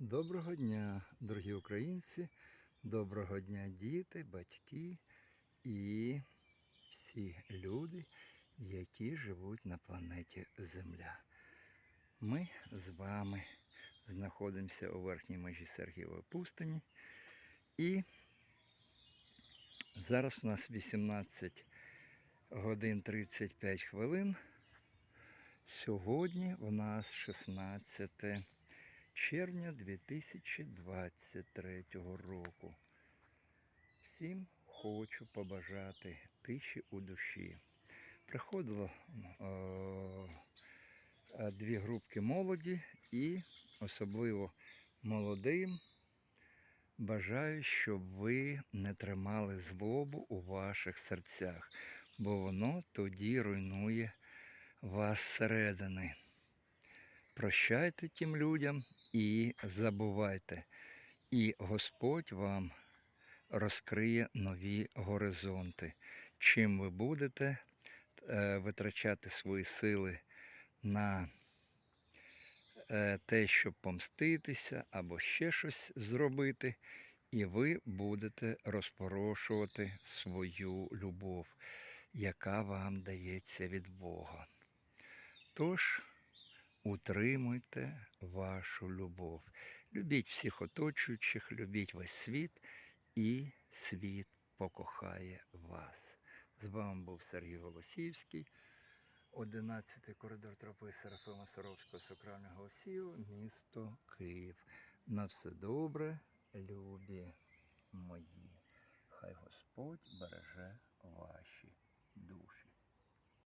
Доброго дня, дорогі українці, доброго дня, діти, батьки і всі люди, які живуть на планеті Земля. Ми з вами знаходимося у верхній межі Сергієвої пустині. І зараз у нас 18 годин 35 хвилин. Сьогодні у нас 16 червня 2023 року. Всім хочу побажати тиші у душі. Приходило е, е, дві групки молоді і особливо молодим. Бажаю, щоб ви не тримали злобу у ваших серцях, бо воно тоді руйнує вас зсередини. Прощайте тим людям і забувайте. І Господь вам розкриє нові горизонти. Чим ви будете е, витрачати свої сили на е, те, щоб помститися або ще щось зробити, і ви будете розпорошувати свою любов, яка вам дається від Бога. Тож, утримуйте вашу любов. Любіть всіх оточуючих, любіть весь світ, і світ покохає вас. З вами був Сергій Голосіївський, 11 коридор тропи Серафима Саровського Сокрального Голосію, місто Київ. На все добре, любі мої. Хай Господь береже ваші душі.